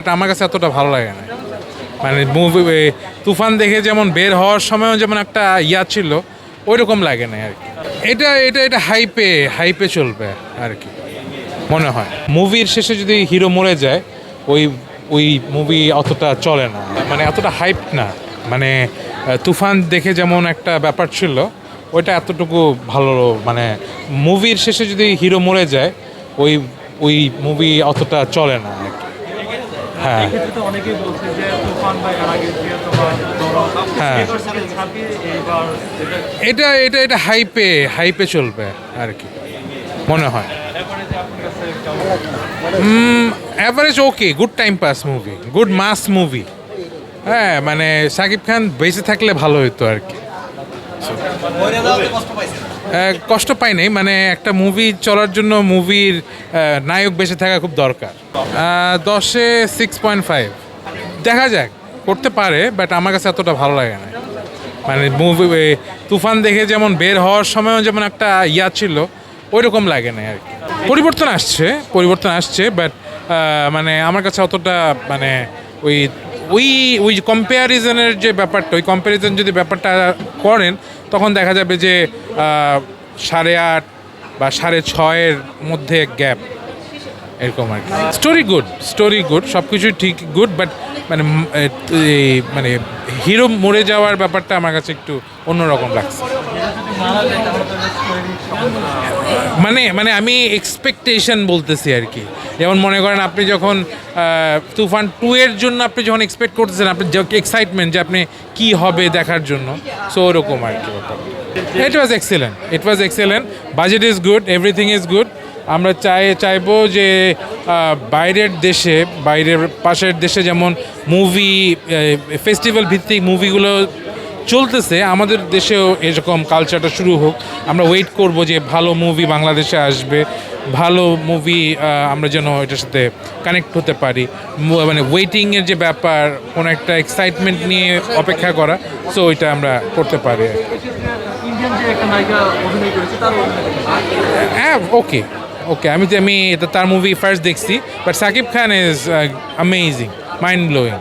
এটা আমার কাছে এতটা ভালো লাগে না। মানে মুভি তুফান দেখে যেমন বের হওয়ার সময়ও যেমন একটা ইয়া ছিল ওই রকম লাগে না আর কি। এটা এটা এটা হাইপে হাইপে চলবে আর কি, মনে হয়। মুভির শেষে যদি হিরো মরে যায়, ওই ওই মুভি অতটা চলে না। মানে এতটা হাইপ না। মানে তুফান দেখে যেমন একটা ব্যাপার ছিল, ওইটা এতটুকু ভালো মানে মুভির শেষে যদি হিরো মরে যায়, ওই ওই মুভি অতটা চলে না। হ্যাঁ। এক্ষেত্রে তো অনেকেই বলছে যে তুফান বা এর আগে যে তোমার ধরো হ্যাঁ। এটা এটা এটা হাইপে হাইপে চলবে আর কি মনে হয়। Average okay good time pass movie good mass movie হ্যাঁ মানে সাকিব খান বেঁচে থাকলে ভালো হতো আর কি। কষ্ট পাই নাই। মানে একটা মুভি চলার জন্য মুভির নায়ক বেঁচে থাকা খুব দরকার। দশে সিক্স পয়েন্ট ফাইভ দেখা যাক, করতে পারে বাট আমার কাছে এতটা ভালো লাগে না। মানে মুভি তুফান দেখে যেমন বের হওয়ার সময়ও যেমন একটা ইয়া ছিল ওই রকম লাগে না আর কি। পরিবর্তন আসছে পরিবর্তন আসছে বাট মানে আমার কাছে অতটা মানে ওই ওই ওই কম্পেয়ারিজনের যে ব্যাপারটা, ওই কম্প্যারিজন যদি ব্যাপারটা করেন, তখন দেখা যাবে যে সাড়ে আট বা সাড়ে ছয়ের মধ্যে গ্যাপ এরকম আর কি। স্টোরি গুড স্টোরি গুড সব কিছুই ঠিক গুড বাট মানে মানে হিরো মরে যাওয়ার ব্যাপারটা আমার কাছে একটু অন্যরকম লাগছে। মানে মানে আমি এক্সপেকটেশন বলতেছি আর কি। যেমন মনে করেন আপনি যখন তুফান টু এর জন্য আপনি যখন এক্সপেক্ট করতেছেন, আপনি এক্সাইটমেন্ট যে আপনি কি হবে দেখার জন্য। সো ওরকম আর কি it was excellent it was excellent budget is good everything is good আমরা চাই চাইব যে বাইরের দেশে বাইরের পাশের দেশে যেমন মুভি ফেস্টিভ্যাল ভিত্তিক মুভিগুলো চলতেছে আমাদের দেশেও এরকম কালচারটা শুরু হোক। আমরা ওয়েট করব যে ভালো মুভি বাংলাদেশে আসবে ভালো মুভি আমরা যেন এটার সাথে কানেক্ট হতে পারি। মানে ওয়েটিংয়ের যে ব্যাপার কোনো একটা এক্সাইটমেন্ট নিয়ে অপেক্ষা করা সো ওইটা আমরা করতে পারি? হ্যাঁ ওকে ওকে আমি তো আমি এটা তার মুভি ফার্স্ট দেখছি but Shakib Khan is amazing mind blowing